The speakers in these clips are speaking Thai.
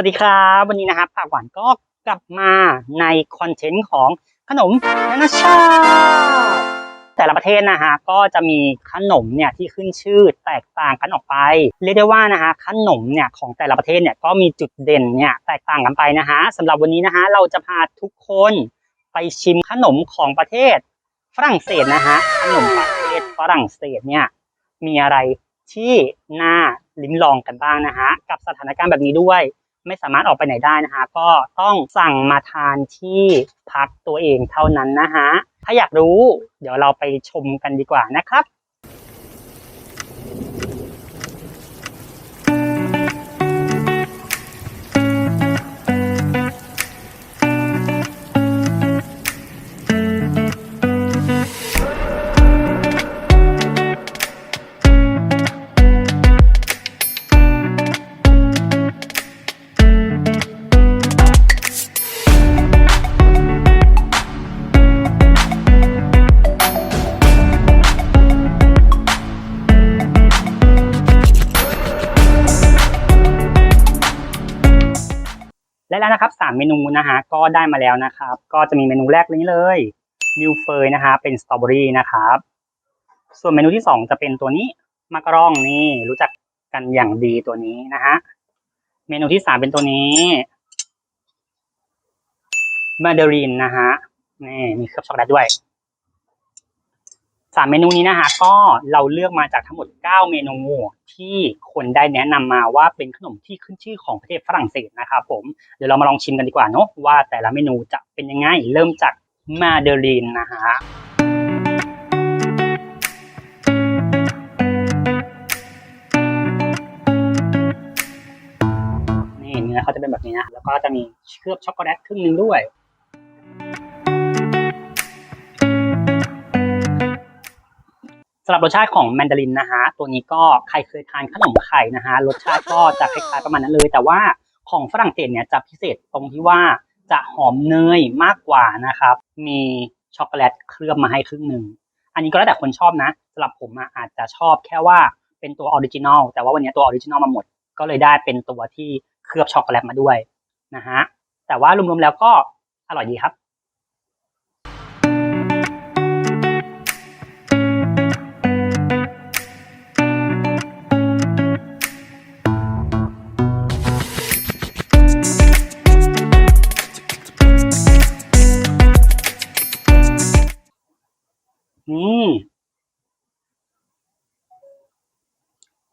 วัสดีครับวันนี้นะครับปากหวานก็กลับมาในคอนเทนต์ของขนมนานาชาติแต่ละประเทศนะฮะก็จะมีขนมเนี่ยที่ขึ้นชื่อแตกต่างกันออกไป เรียกได้ว่านะฮะขนมเนี่ยของแต่ละประเทศเนี่ยก็มีจุดเด่นเนี่ยแตกต่างกันไปนะฮะสำหรับวันนี้นะฮะเราจะพาทุกคนไปชิมขนมของประเทศฝรั่งเศสนะฮะขนมประเทศฝรั่งเศสเนี่ยมีอะไรที่น่าลิ้มลองกันบ้างนะฮะกับสถานการณ์แบบนี้ด้วย ไม่สามารถออกไปไหนได้นะฮะก็ต้องสั่งมาทานที่พักตัวเองเท่านั้นนะฮะถ้าอยากรู้ เดี๋ยวเราไปชมกันดีกว่านะครับ นะครับสามเมนูนะฮะก็ได้มาแล้วนะครับ ก็จะมีเมนูแรกนี้เลยมิลเฟยนะฮะเป็นสตรอเบอรี่นะครับ ส่วนเมนูที่สองจะเป็นตัวนี้มักรองนี่รู้จักกันอย่างดีตัวนี้นะฮะเมนูที่สามเป็นตัวนี้มาเดรินนะฮะนี่มีเคลือบช็อกโกแลตด้วย สามเมนูนี้นะฮะก็เราเลือกมาจากทั้งหมดเก้าเมนูที่คนได้แนะนำมาว่าเป็นขนมที่ขึ้นชื่อของประเทศฝรั่งเศสนะครับผมเดี๋ยวเรามาลองชิมกันดีกว่าเนาะว่าแต่ละเมนูจะเป็นยังไงเริ่มจากมาเดลินนะฮะนี่เนื้อเขาจะเป็นแบบนี้นะแล้วก็จะมีเคลือบช็อกโกแลตครึ่งหนึงด้วย สำหรับรสชาติของแมนดารินนะฮะตัวนี้ก็ใครเคยทานขนมไข่นะฮะรสชาติก็จะคล้ายๆประมาณนั้นเลย แต่ว่าของฝรั่งเศสเนี่ยจะพิเศษตรงที่ว่าจะหอมเนยมากกว่านะครับ มีช็อกโกแลตเคลือบมาให้ครึ่งหนึ่ง อันนี้ก็แล้วแต่คนชอบนะสำหรับผมอะอาจจะชอบแค่ว่าเป็นตัวออริจินอลแต่ว่าวันนี้ตัวออริจินอลมาหมด ก็เลยได้เป็นตัวที่เคลือบช็อกโกแลตมาด้วยนะฮะแต่ว่ารวมๆแล้วก็อร่อยดีครับ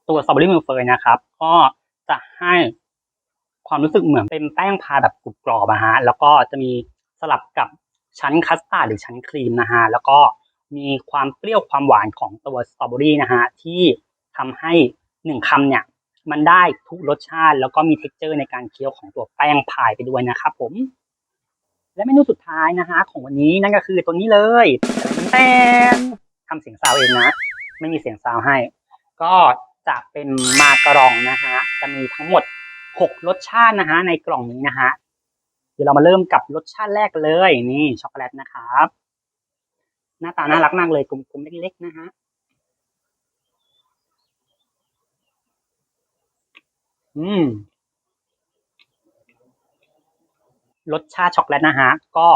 ตัวสตรอเบอรี่มิลเฟยนะครับ ก็จะให้ความรู้สึกเหมือนเป็นแป้งพายแบบกรุบกรอบอะฮะแล้วก็จะมีสลับกับชั้นคัสตาร์ดหรือชั้นครีมนะฮะแล้วก็มีความเปรี้ยวความหวานของตัวสตรอเบอรี่นะฮะที่ทำให้หนึ่งคำเนี่ย มันได้ทุกรสชาติ แล้วก็มีเท็กเจอร์ในการเคี้ยวของตัวแป้งพายไปด้วยนะครับผม และเมนูสุดท้ายนะฮะของวันนี้นั่นก็คือตัวนี้เลยแตนทำเสียงซาวเองนะ ไม่มีเสียงซาวให้ ก็ จะเป็นมากรองนะฮะจะมีทั้งหมดหกรสชาตินะฮะในกล่องนี้นะฮะเดี๋ยวเรามาเริ่มกับรสชาติแรกเลยนี่ช็อกโกแลตนะครับ หน้าตาน่ารักมากเลยกลมๆเล็กๆนะฮะอืมรสชาติช็อกโกแลตนะฮะก็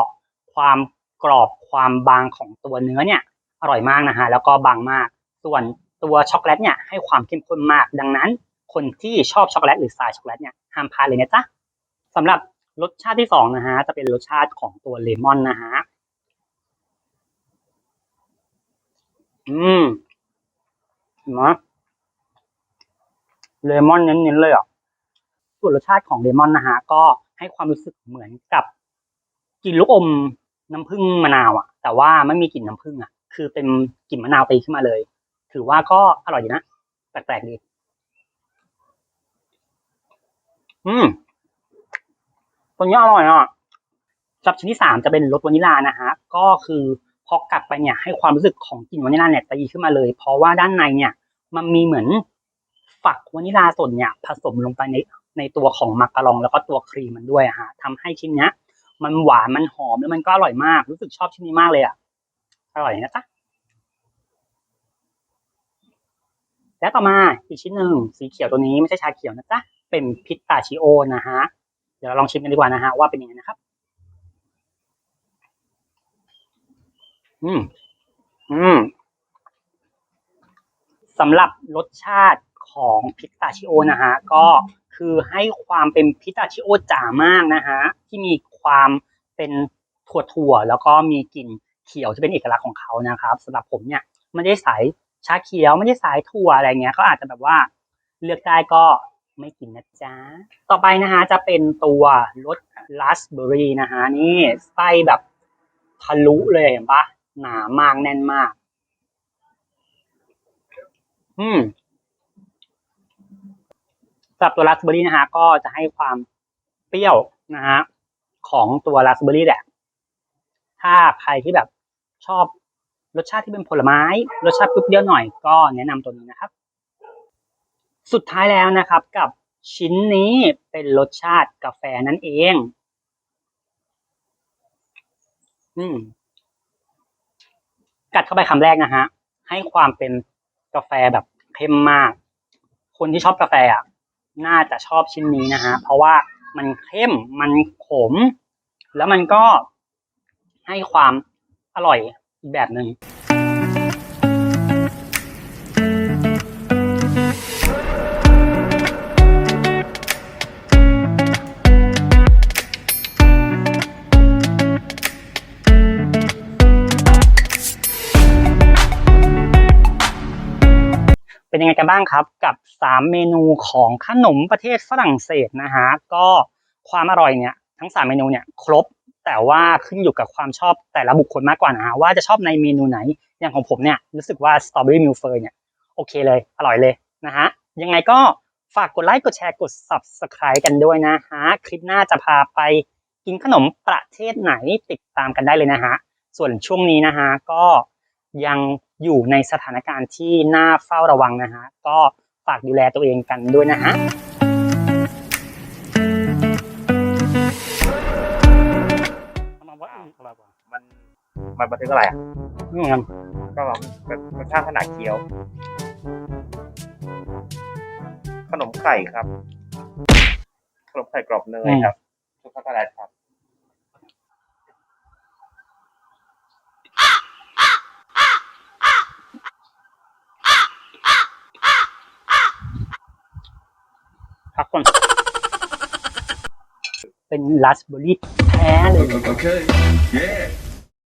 ความกรอบความบางของตัวเนื้อเนี่ย อร่อยมากนะฮะแล้วก็บางมาก ส่วน ตัวช็อกโกแลตเนี่ยให้ความเข้มข้นมาก ดังนั้น คนที่ชอบช็อกโกแลตหรือสายช็อกโกแลตเนี่ยห้ามพลาดเลยนะจ๊ะสำหรับรสชาติที่สองนะฮะจะเป็นรสชาติของตัวเลมอนนะฮะอืมเนไหมเลมอนเน้นๆเลยอะส่วนรสชาติของเลมอนนะฮะก็ให้ความรู้สึกเหมือนกับกินลูกอมน้ำผึ้งมะนาวอะ แต่ว่าไม่มีกลิ่นน้ำผึ้งอะ คือเป็นกลิ่นมะนาวตีขึ้นมาเลย ถือว่าก็อร่อยดีนะ แปลกๆดี อืมตัวนี้อร่อยอะสำหรับชิ้นที่สามจะเป็นรสวานิลลานะฮะ ก็คือพอกัดไปเนี่ย ให้ความรู้สึกของกลิ่นวานิลาเนี่ยตีขึ้นมาเลย เพราะว่าด้านในเนี่ย มันมีเหมือนฝักวานิลาสดเนี่ย ผสมลงไปในในตัวของมักกะรองแล้วก็ตัวครีมมันด้วยอะฮะทำให้ชิ้นเนี้ย มันหวานมันหอมแล้วมันก็อร่อยมาก รู้สึกชอบชิ้นนี้มากเลยอะ อร่อยนะจ๊ะ และต่อมาอีกชิ้นหนึ่งสีเขียวตัวนี้ไม่ใช่ชาเขียวนะจ๊ะ เป็นพิสตาชิโอนะฮะ เดี๋ยวเราลองชิมกันดีกว่านะฮะว่าเป็นยังไงนะครับ อืม อืมสำหรับรสชาติของพิสตาชิโอนะฮะ ก็คือให้ความเป็นพิสตาชิโอจ๋ามากนะฮะ ที่มีความเป็นถั่วๆแล้วก็มีกลิ่นเขียวที่เป็นเอกลักษณ์ของเขานะครับสำหรับผมเนี่ยไม่ได้สาย ชาเขียวไม่ได้สายถั่วอะไรเงี้ยเขาอาจจะแบบว่าเลือกได้ก็ไม่กินนะจ๊ะ ต่อไปนะฮะจะเป็นตัวรสราสเบอร์รี่นะฮะนี่ไส้แบบทะลุเลยเห็นปะหนามากแน่นมาก อืมสำหรับตัวราสเบอร์รี่นะฮะก็จะให้ความเปรี้ยวนะฮะของตัวราสเบอร์รี่แหละ ถ้าใครที่แบบชอบ รสชาติที่เป็นผลไม้ รสชาติเปรี้ยวหน่อยก็แนะนำตัวนี้นะครับ สุดท้ายแล้วนะครับกับชิ้นนี้เป็นรสชาติกาแฟนั่นเอง อืม กัดเข้าไปคำแรกนะฮะ ให้ความเป็นกาแฟแบบเข้มมาก คนที่ชอบกาแฟอะน่าจะชอบชิ้นนี้นะฮะ เพราะว่ามันเข้ม มันขม แล้วมันก็ให้ความอร่อย อีกแบบหนึ่งเป็นยังไงกันบ้างครับกับ 3 เมนูของขนมประเทศฝรั่งเศสนะฮะก็ความอร่อยเนี่ยทั้ง 3 เมนูเนี่ยครบ แต่ว่าขึ้นอยู่กับความชอบแต่ละบุคคลมากกว่านะฮะว่าจะชอบในเมนูไหนอย่างของผมเนี่ยรู้สึกว่าสตรอเบอรี่มิลเฟยเนี่ยโอเคเลย อร่อยเลยนะฮะยังไงก็ฝากกดไลค์กดแชร์กด subscribe กันด้วยนะฮะคลิปหน้าจะพาไปกินขนมประเทศไหนติดตามกันได้เลยนะฮะส่วนช่วงนี้นะฮะก็ยังอยู่ในสถานการณ์ที่น่าเฝ้าระวังนะฮะก็ฝากดูแลตัวเองกันด้วยนะฮะ ว่าอร่อยกว่า มันมันบันทึกอะไรอะไม่เหมือนกันก็แบบมันข้างขนาดเคี้ยว ขนมไข่ครับ ขนมไข่กรอบเนยครับช็อกโกแลตครับพักก่อนเป็นราสเบอร์รี่ แท้เลย Okay. Yeah.